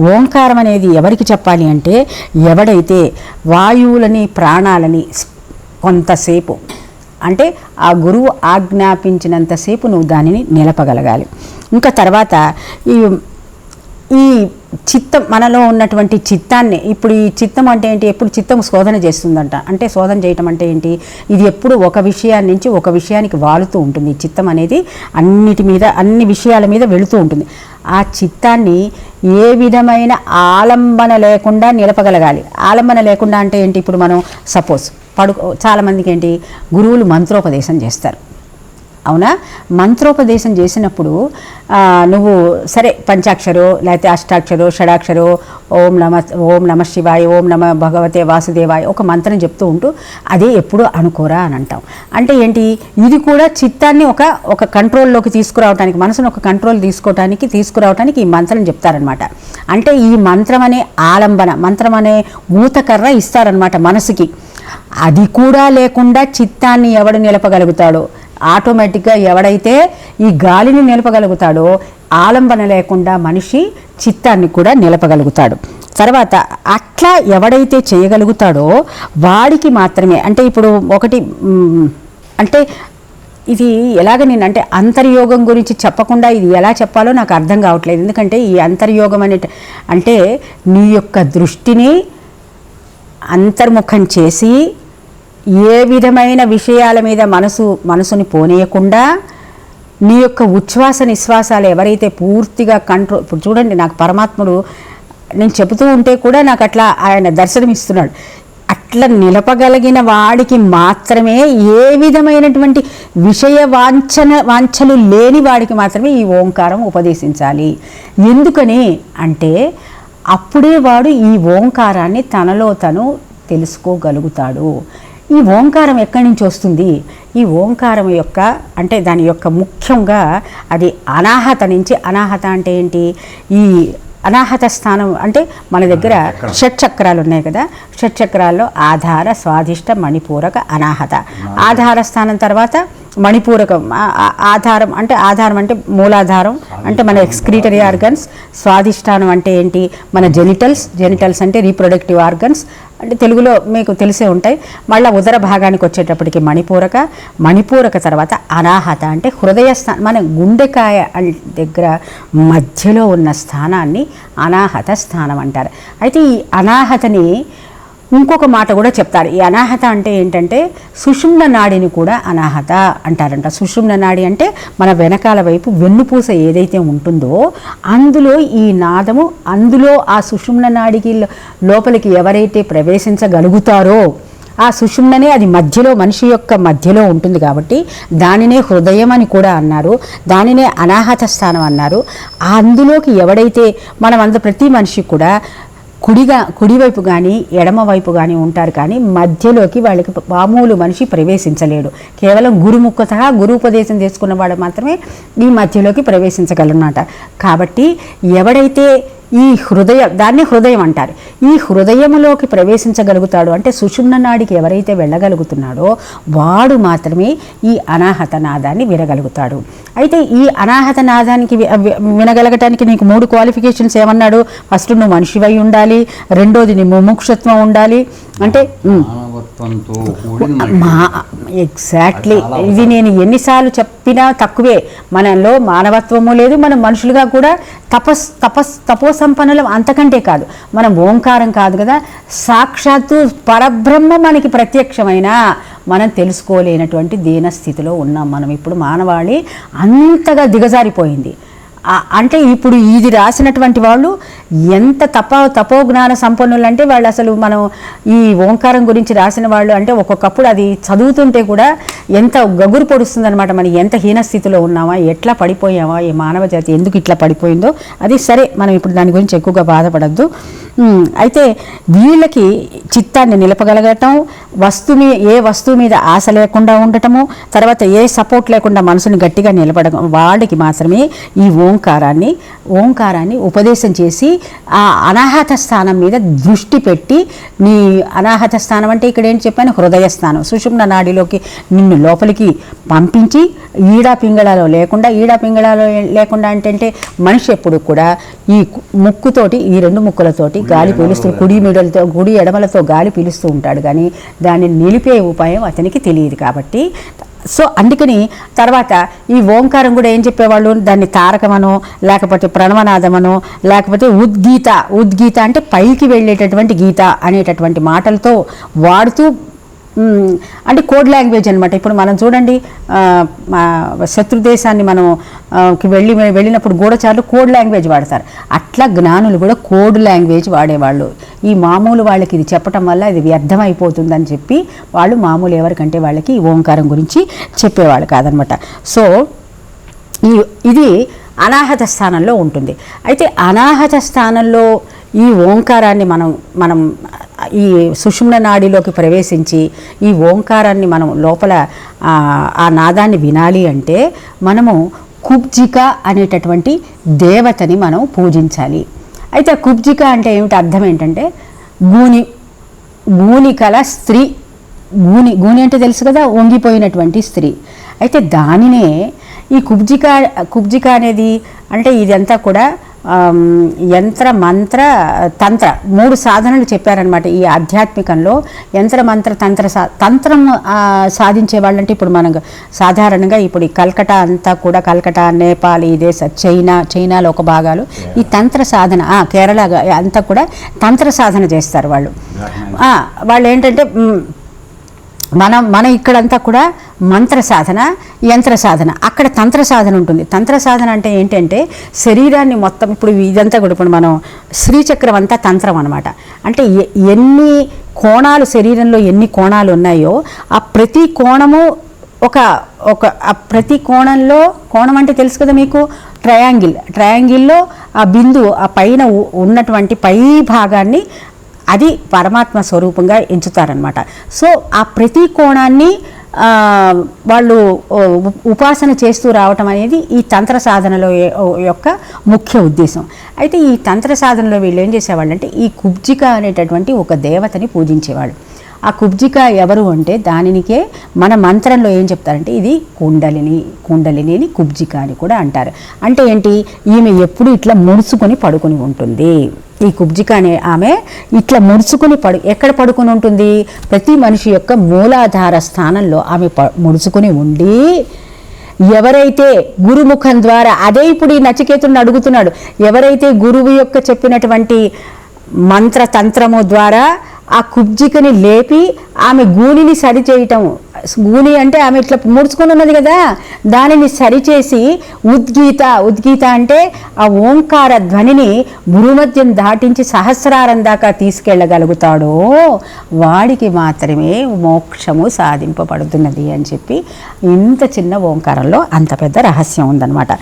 ఓంకారం అనేది ఎవరికి చెప్పాలి అంటే ఎవడైతే వాయువులని ప్రాణాలని కొంతసేపు అంటే ఆ గురువు ఆజ్ఞాపించినంతసేపు నువ్వు దానిని నిలపగలగాలి. ఇంకా తర్వాత ఈ ఈ చిత్తం మనలో ఉన్నటువంటి చిత్తాన్ని ఇప్పుడు ఈ చిత్తం అంటే ఏంటి? ఎప్పుడు చిత్తం శోధన చేస్తుందంట. అంటే శోధన చేయటం అంటే ఏంటి? ఇది ఎప్పుడు ఒక విషయాన్ని నుంచి ఒక విషయానికి వాలుతూ ఉంటుంది. ఈ చిత్తం అనేది అన్నిటి మీద అన్ని విషయాల మీద వెళుతూ ఉంటుంది. ఆ చిత్తాన్ని ఏ విధమైన ఆలంబన లేకుండా నిలపగలగాలి. ఆలంబన లేకుండా అంటే ఏంటి? ఇప్పుడు మనం సపోజ్ పడుకో చాలామందికి ఏంటి? గురువులు మంత్రోపదేశం చేస్తారు. అవునా? మంత్రోపదేశం చేసినప్పుడు నువ్వు సరే పంచాక్షరో లేకపోతే అష్టాక్షరో షడాక్షరో ఓం నమ ఓం నమ శివాయ ఓం నమ భగవతే వాసుదేవాయ ఒక మంత్రం చెప్తూ ఉంటూ అదే ఎప్పుడు అనుకోరా అని అంటాం అంటే ఏంటి? ఇది కూడా చిత్తాన్ని ఒక ఒక కంట్రోల్లోకి తీసుకురావడానికి మనసును ఒక కంట్రోల్ తీసుకోవడానికి తీసుకురావడానికి ఈ మంత్రం చెప్తారనమాట అంటే ఈ మంత్రం అనే ఆలంబన మంత్రం అనే ఊతకర్ర ఇస్తారనమాట మనసుకి. అది కూడా లేకుండా చిత్తాన్ని ఎవడు నిలపగలుగుతాడో ఆటోమేటిక్గా ఎవడైతే ఈ గాలిని నిలపగలుగుతాడో ఆలంబన లేకుండా మనిషి చిత్తాన్ని కూడా నిలపగలుగుతాడు. తర్వాత అట్లా ఎవడైతే చేయగలుగుతాడో వాడికి మాత్రమే అంటే ఇప్పుడు ఒకటి అంటే ఇది ఎలాగ నేను అంటే అంతర్యోగం గురించి చెప్పకుండా ఇది ఎలా చెప్పాలో నాకు అర్థం కావట్లేదు. ఎందుకంటే ఈ అంతర్యోగం అనే అంటే నీ యొక్క దృష్టిని అంతర్ముఖం చేసి ఏ విధమైన విషయాల మీద మనసు మనసుని పోనీయకుండా నీ యొక్క ఉచ్ఛ్వాస నిశ్వాసాలు ఎవరైతే పూర్తిగా కంట్రోల్ ఇప్పుడు చూడండి నాకు పరమాత్ముడు నేను చెబుతూ ఉంటే కూడా నాకు అట్లా ఆయన దర్శనమిస్తున్నాడు. అట్లా నిలపగలిగిన వాడికి మాత్రమే ఏ విధమైనటువంటి విషయ వాంఛన వాంఛలు లేని వాడికి మాత్రమే ఈ ఓంకారం ఉపదేశించాలి. ఎందుకని అంటే అప్పుడే వాడు ఈ ఓంకారాన్ని తనలో తను తెలుసుకోగలుగుతాడు. ఈ ఓంకారం ఎక్కడి నుంచి వస్తుంది? ఈ ఓంకారం యొక్క అంటే దాని యొక్క ముఖ్యంగా అది అనాహత నుంచి అనాహత అంటే ఏంటి? ఈ అనాహత స్థానం అంటే మన దగ్గర షట్ చక్రాలు ఉన్నాయి కదా? షట్ చక్రాల్లో ఆధార స్వాధిష్ట మణిపూరక అనాహత. ఆధార స్థానం తర్వాత మణిపూరకం ఆధారం అంటే ఆధారం అంటే మూలాధారం అంటే మన ఎక్స్క్రీటరీ ఆర్గన్స్ స్వాధిష్టానం అంటే ఏంటి? మన జెనిటల్స్ జెనిటల్స్ అంటే రీప్రొడక్టివ్ ఆర్గన్స్ అంటే తెలుగులో మీకు తెలిసే ఉంటాయి. మళ్ళీ ఉదర భాగానికి వచ్చేటప్పటికి మణిపూరక మణిపూరక తర్వాత అనాహత అంటే హృదయ స్థానం మన గుండెకాయ దగ్గర మధ్యలో ఉన్న స్థానాన్ని అనాహత స్థానం అంటారు. అయితే ఈ అనాహతని ఇంకొక మాట కూడా చెప్తారు ఈ అనాహత అంటే ఏంటంటే సుషుమ్న నాడిని కూడా అనాహత అంటారంట. సుషుమ్న నాడి అంటే మన వెనకాల వైపు వెన్నుపూస ఏదైతే ఉంటుందో అందులో ఈ నాదము అందులో ఆ సుషుమ్న నాడికి లోపలికి ఎవరైతే ప్రవేశించగలుగుతారో ఆ సుషుమ్ననే అది మధ్యలో మనిషి యొక్క మధ్యలో ఉంటుంది కాబట్టి దానినే హృదయం అని కూడా అన్నారు. దానినే అనాహత స్థానం అన్నారు. అందులోకి ఎవడైతే మనం అంత ప్రతి మనిషి కూడా కుడిగా కుడివైపు కానీ ఎడమవైపు కానీ ఉంటారు కానీ మధ్యలోకి వాళ్ళకి మామూలు మనిషి ప్రవేశించలేడు. కేవలం గురుముఖత గురుపదేశం చేసుకున్నవాడు మాత్రమే ఈ మధ్యలోకి ప్రవేశించగలనమాట. కాబట్టి ఎవడైతే ఈ హృదయం దాన్ని హృదయం అంటారు. ఈ హృదయములోకి ప్రవేశించగలుగుతాడు అంటే సుషుమ్న నాడికి ఎవరైతే వెళ్ళగలుగుతున్నాడో వాడు మాత్రమే ఈ అనాహత నాదాన్ని వినగలుగుతాడు. అయితే ఈ అనాహత నాదానికి వినగలగటానికి నీకు మూడు క్వాలిఫికేషన్స్ ఏమన్నాడు? ఫస్ట్ నువ్వు మనిషివై ఉండాలి రెండోది నీ ముముక్షత్వం ఉండాలి అంటే మా. ఎగ్జాక్ట్లీ. ఇది నేను ఎన్నిసార్లు చెప్పినా తక్కువే. మనలో మానవత్వము లేదు మనం మనుషులుగా కూడా తపస్ తపస్ తపోసంపన్నులం అంతకంటే కాదు. మనం ఓంకారం కాదు కదా. సాక్షాత్తు పరబ్రహ్మ మనకి ప్రత్యక్షమైన మనం తెలుసుకోలేనటువంటి దీన స్థితిలో ఉన్నాం మనం. ఇప్పుడు మానవాళి అంతగా దిగజారిపోయింది. అంటే ఇప్పుడు ఇది రాసినటువంటి వాళ్ళు ఎంత తప తపోజ్ఞాన సంపన్నులు అంటే వాళ్ళు అసలు మనం ఈ ఓంకారం గురించి రాసిన వాళ్ళు అంటే ఒక్కొక్కప్పుడు అది చదువుతుంటే కూడా ఎంత గగురు పొడుస్తుంది అనమాట మనం ఎంత హీనస్థితిలో ఉన్నామా? ఎట్లా పడిపోయామా? ఈ మానవ జాతి ఎందుకు ఇట్లా పడిపోయిందో? అది సరే మనం ఇప్పుడు దాని గురించి ఎక్కువగా బాధపడద్దు. అయితే వీళ్ళకి చిత్తాన్ని నిలపగలగటం వస్తువు మీ ఏ వస్తువు మీద ఆశ లేకుండా ఉండటము తర్వాత ఏ సపోర్ట్ లేకుండా మనసుని గట్టిగా నిలబడడం వాళ్ళకి మాత్రమే ఈ ఓంకారాన్ని ఓంకారాన్ని ఉపదేశం చేసి ఆ అనాహత స్థానం మీద దృష్టి పెట్టి నీ అనాహత స్థానం అంటే ఇక్కడ ఏంటి చెప్పాను? హృదయ స్థానం. సుషుమ్న నాడిలోకి నిన్ను లోపలికి పంపించి ఈడా పింగళాలో లేకుండా ఈడా పింగళాలో ఏ- లేకుండా అంటే మనిషి ఎప్పుడు కూడా ఈ ముక్కుతోటి ఈ రెండు ముక్కులతోటి గాలి పీలుస్తూ కుడి మెడలతో కుడి ఎడమలతో గాలి పీలుస్తూ ఉంటాడు. కానీ దాన్ని నిలిపే ఉపాయం అతనికి తెలియదు కాబట్టి సో అందుకని తర్వాత ఈ ఓంకారం కూడా ఏం చెప్పేవాళ్ళు? దాన్ని తారకమనో లేకపోతే ప్రణవనాదమనో లేకపోతే ఉద్గీత. ఉద్గీత అంటే పైకి వెళ్ళేటటువంటి గీత అనేటటువంటి మాటలతో వాడుతూ అంటే కోడ్ లాంగ్వేజ్ అనమాట ఇప్పుడు మనం చూడండి శత్రు దేశాన్ని మనం వెళ్ళి వెళ్ళినప్పుడు గూఢచారులు కోడ్ లాంగ్వేజ్ వాడతారు. అట్లా జ్ఞానులు కూడా కోడ్ లాంగ్వేజ్ వాడేవాళ్ళు. ఈ మామూలు వాళ్ళకి ఇది చెప్పటం వల్ల ఇది వ్యర్థమైపోతుందని చెప్పి వాళ్ళు మామూలు ఎవరికంటే వాళ్ళకి ఈ ఓంకారం గురించి చెప్పేవాళ్ళు కాదనమాట సో ఈ ఇది అనాహత స్థానంలో ఉంటుంది. అయితే అనాహత స్థానంలో ఈ ఓంకారాన్ని మనం మనం ఈ సుషుమ్న నాడిలోకి ప్రవేశించి ఈ ఓంకారాన్ని మనం లోపల ఆ, నాదాన్ని వినాలి అంటే మనము కుబ్జిక అనేటటువంటి దేవతని మనం పూజించాలి. అయితే కుబ్జిక అంటే ఏమిటి? అర్థం ఏంటంటే గూని గూనికల స్త్రీ గూని గూని అంటే తెలుసు కదా వంగిపోయినటువంటి స్త్రీ. అయితే దానినే ఈ కుబ్జిక కుబ్జిక అనేది అంటే ఇదంతా కూడా యంత్ర మంత్ర తంత్ర మూడు సాధనలు చెప్పారనమాట ఈ ఆధ్యాత్మికంలో. యంత్ర మంత్ర తంత్ర సా తంత్రం సాధించే వాళ్ళంటే ఇప్పుడు మనం సాధారణంగా ఇప్పుడు ఈ కల్కటా అంతా కూడా కల్కటా నేపాల్ ఈ దేశ చైనా చైనాలో ఒక భాగాలు. ఈ తంత్ర సాధన కేరళ అంతా కూడా తంత్ర సాధన చేస్తారు వాళ్ళు. వాళ్ళు ఏంటంటే మనం మన ఇక్కడంతా కూడా మంత్ర సాధన యంత్ర సాధన. అక్కడ తంత్ర సాధన ఉంటుంది. తంత్ర సాధన అంటే ఏంటంటే శరీరాన్ని మొత్తం ఇప్పుడు ఇదంతా కూడా ఇప్పుడు మనం శ్రీచక్రం అంతా తంత్రం అనమాట అంటే ఎ- ఎన్ని కోణాలు శరీరంలో ఎన్ని కోణాలు ఉన్నాయో ఆ ప్రతి కోణము ఒక ఒక ఆ ప్రతి కోణంలో కోణం అంటే తెలుసు కదా మీకు? ట్రయాంగిల్. ట్రయాంగిల్లో ఆ బిందువు ఆ పైన ఉన్నటువంటి పై భాగాన్ని అది పరమాత్మ స్వరూపంగా ఎంచుతారనమాట సో ఆ ప్రతి కోణాన్ని వాళ్ళు ఉపాసన చేస్తూ రావటం అనేది ఈ తంత్ర సాధనలో యొక్క ముఖ్య ఉద్దేశం. అయితే ఈ తంత్ర సాధనలో వీళ్ళు ఏం చేసేవాళ్ళు అంటే ఈ కుబ్జిక అనేటటువంటి ఒక దేవతని పూజించేవాళ్ళు. ఆ కుబ్జిక ఎవరు అంటే దానినికే మన మంత్రంలో ఏం చెప్తారంటే ఇది కుండలిని కుండలిని అని కుబ్జిక అని కూడా అంటారు. అంటే ఏంటి? ఈమె ఎప్పుడు ఇట్లా ముడుచుకొని పడుకొని ఉంటుంది. ఈ కుబ్జిక అనే ఆమె ఇట్లా ముడుచుకుని పడు ఎక్కడ పడుకుని ఉంటుంది? ప్రతి మనిషి యొక్క మూలాధార స్థానంలో ఆమె ప ముడుచుకుని ఉండి ఎవరైతే గురుముఖం ద్వారా అదే ఇప్పుడు ఈ నచికేతుడిని అడుగుతున్నాడు ఎవరైతే గురువు యొక్క చెప్పినటువంటి మంత్ర తంత్రము ద్వారా ఆ కుబ్జికని లేపి ఆమె గూనిని సరిచేయటం గూని అంటే ఆమె ఇట్లా ముడుచుకొని ఉన్నది కదా దానిని సరిచేసి ఉద్గీత ఉద్గీత అంటే ఆ ఓంకార ధ్వనిని భూమధ్యం దాటించి సహస్రారం దాకా తీసుకెళ్ళగలుగుతాడో వాడికి మాత్రమే మోక్షము సాధింపబడుతున్నది అని చెప్పి ఇంత చిన్న ఓంకారంలో అంత పెద్ద రహస్యం ఉందన్నమాట.